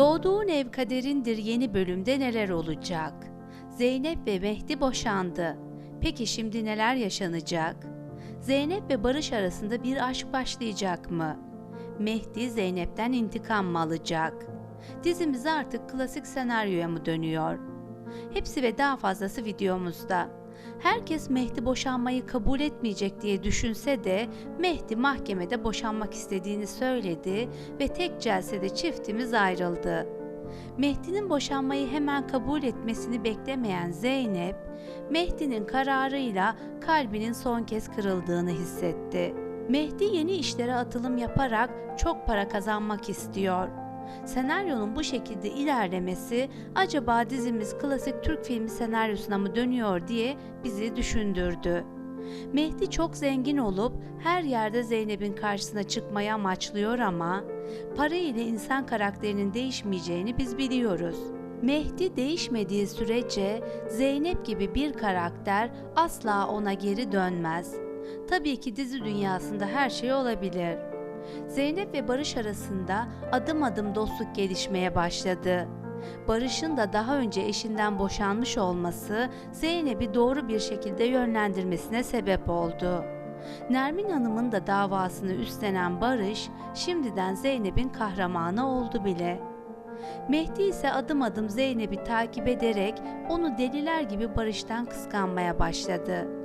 Doğduğun ev kaderindir yeni bölümde neler olacak? Zeynep ve Mehdi boşandı. Peki şimdi neler yaşanacak? Zeynep ve Barış arasında bir aşk başlayacak mı? Mehdi Zeynep'ten intikam mı alacak? Dizimiz artık klasik senaryoya mı dönüyor? Hepsi ve daha fazlası videomuzda. Herkes Mehdi boşanmayı kabul etmeyecek diye düşünse de Mehdi mahkemede boşanmak istediğini söyledi ve tek celsede çiftimiz ayrıldı. Mehdi'nin boşanmayı hemen kabul etmesini beklemeyen Zeynep, Mehdi'nin kararıyla kalbinin son kez kırıldığını hissetti. Mehdi yeni işlere atılım yaparak çok para kazanmak istiyor. Senaryonun bu şekilde ilerlemesi acaba dizimiz klasik Türk filmi senaryosuna mı dönüyor diye bizi düşündürdü. Mehdi çok zengin olup her yerde Zeynep'in karşısına çıkmayı amaçlıyor ama para ile insan karakterinin değişmeyeceğini biz biliyoruz. Mehdi değişmediği sürece Zeynep gibi bir karakter asla ona geri dönmez. Tabii ki dizi dünyasında her şey olabilir. Zeynep ve Barış arasında adım adım dostluk gelişmeye başladı. Barış'ın da daha önce eşinden boşanmış olması Zeynep'i doğru bir şekilde yönlendirmesine sebep oldu. Nermin Hanım'ın da davasını üstlenen Barış şimdiden Zeynep'in kahramanı oldu bile. Mehdi ise adım adım Zeynep'i takip ederek onu deliler gibi Barış'tan kıskanmaya başladı.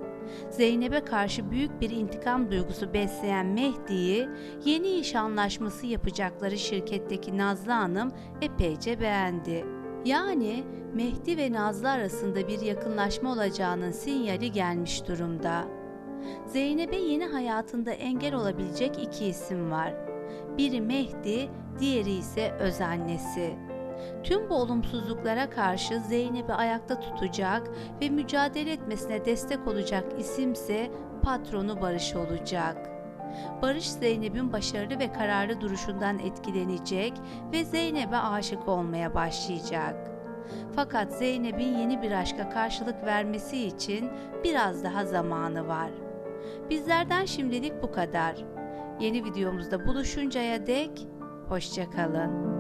Zeynep'e karşı büyük bir intikam duygusu besleyen Mehdi'yi yeni iş anlaşması yapacakları şirketteki Nazlı Hanım epeyce beğendi. Yani Mehdi ve Nazlı arasında bir yakınlaşma olacağının sinyali gelmiş durumda. Zeynep'e yeni hayatında engel olabilecek iki isim var. Biri Mehdi, diğeri ise öz annesi. Tüm bu olumsuzluklara karşı Zeynep'i ayakta tutacak ve mücadele etmesine destek olacak isimse patronu Barış olacak. Barış Zeynep'in başarılı ve kararlı duruşundan etkilenecek ve Zeynep'e aşık olmaya başlayacak. Fakat Zeynep'in yeni bir aşka karşılık vermesi için biraz daha zamanı var. Bizlerden şimdilik bu kadar. Yeni videomuzda buluşuncaya dek hoşçakalın.